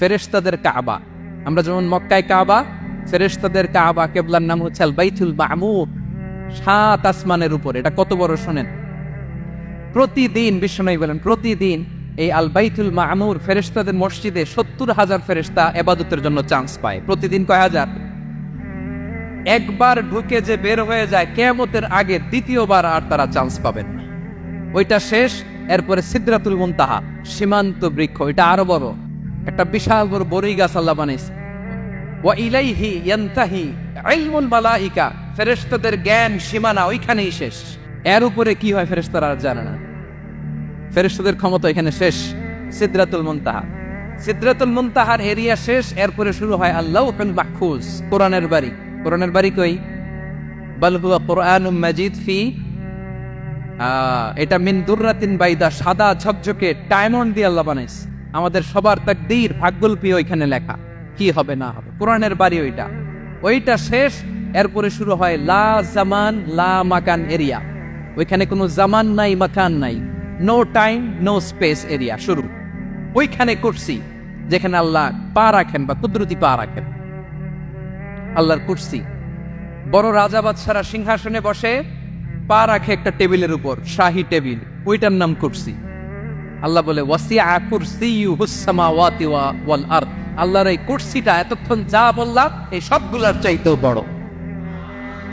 ফেরেশতাদের কাবা। আমরা যেমন মক্কায় কাবা, ফেরেশতাদের কাবা কেবলার নাম হচ্ছে আল বাইতুল সাত আসমানের উপর। এটা কত বড় শোনেন? প্রতিদিন বিশ্বনবী বলেন, প্রতিদিন এই আল বাইতুল মামুর ফেরেশতাদের মসজিদে সত্তর হাজার ফেরেশতা এবাদতের জন্য চান্স পায়। প্রতিদিন কয় হাজার? একবার ঢুকে যে বের হয়ে যায়, কেয়ামতের আগে দ্বিতীয়বার আর তারা চান্স পাবেন না। ওইটা শেষ, এরপরে সিদ্রাতুল মুনতাহা, সীমান্ত বৃক্ষ, এটা আরও বড়। একটা বিশাল বড় বড়ই গাছ আল্লাহ বানাইছে ওয়া ইলাইহি ইয়ান্তাহি ইলমুল মালাইকা, ফেরেশতাদের জ্ঞান সীমানা ওইখানেই শেষ। এর উপরে কি হয় ফেরেশতারা আর জানে না। ফেরেশতাদের ক্ষমতা এখানে শেষ, সিদ্রাতুল মুনতাহা। সিদ্রাতুল মুনতাহার এরিয়া শেষ, এরপরে শুরু হয় আল্লাহুল মাহফুজ, কোরআনের বাড়ি। কোরআনের বাড়ি কই? বাল হুয়া কোরআনুম মাজিদ ফি এটা মিন দুর্রাতিন বাইদা, সাদা ঝকঝকে ডায়মন্ড দিয়ে আল্লাহ বানাইছে। আমাদের সবার তাকদীর ভাগ্যল্পী ওইখানে লেখা। কি হবে না হবে? কোরআনের বাড়ি ওইটা। ওইটা শেষ, এরপরে শুরু হয় লা জামান, লা মাকান এরিয়া। ওইখানে কোনো জামান নাই, মাকান নাই। No time no space area শুরু। ওইখানে করছি যেখানে আল্লাহ পা রাখেন বা কুদরতি পা রাখেন। আল্লাহর কুরসি। বড় রাজা বাদশারা সিংহাসনে বসে, পা রাখে একটা টেবিলের উপর, শাহী টেবিল। ওইটার নাম কুরসি। আল্লাহ বলে আল্লাহর এই কুর্সিটা এতক্ষণ যা বললাম এই সবগুলার চাইতেও বড়।